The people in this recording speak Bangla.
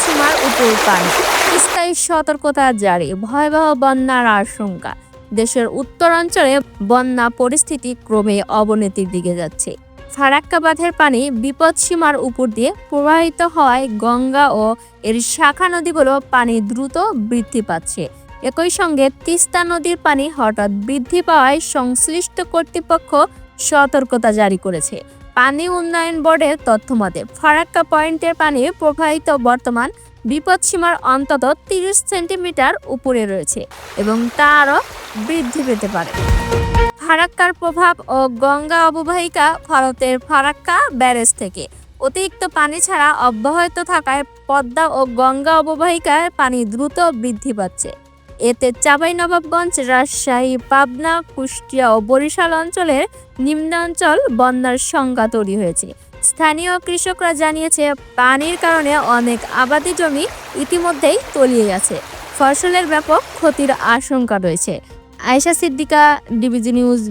সীমার উপর পানি। স্থায়ী সতর্কতা জারি, ভয়াবহ বন্যার আশঙ্কা। দেশের উত্তরাঞ্চলে বন্যা পরিস্থিতি ক্রমে অবনতির দিকে যাচ্ছে। ফারাক্কা বাঁধের পানি বিপদসীমার উপর দিয়ে প্রবাহিত হওয়ায় গঙ্গা ও এর শাখা নদীগুলো পানি দ্রুত বৃদ্ধি পাচ্ছে। একই সঙ্গে তিস্তা নদীর পানি হঠাৎ বৃদ্ধি পাওয়ায় সংশ্লিষ্ট কর্তৃপক্ষ সতর্কতা জারি করেছে। পানি উন্নয়ন বোর্ডের তথ্য মতে, ফারাক্কা পয়েন্টের পানি প্রবাহিত বর্তমান বিপদসীমার অন্তত তিরিশ সেন্টিমিটার উপরে রয়েছে এবং তা আরও বৃদ্ধি পেতে পারে। ফারাক্কার প্রভাব ও গঙ্গা অববাহিকা ভারতের ফারাক্কা ব্যারেজ থেকে। অতিরিক্ত পানি ছাড়া অব্যাহত থাকায় পদ্মা ও গঙ্গা অববাহিকায় পানি দ্রুত বৃদ্ধি পাচ্ছে। এতে চাঁপাইনবাবগঞ্জ, রাজশাহী, পাবনা, কুষ্টিয়া ও বরিশাল অঞ্চলের নিম্নাঞ্চল বন্যার সংজ্ঞা তৈরি হয়েছে। স্থানীয় কৃষকরা জানিয়েছে, পানির কারণে অনেক আবাদি জমি ইতিমধ্যেই তলিয়ে গেছে। ফসলের ব্যাপক ক্ষতির আশঙ্কা রয়েছে। আয়েশা সিদ্দিকা, ডিবিজি নিউজ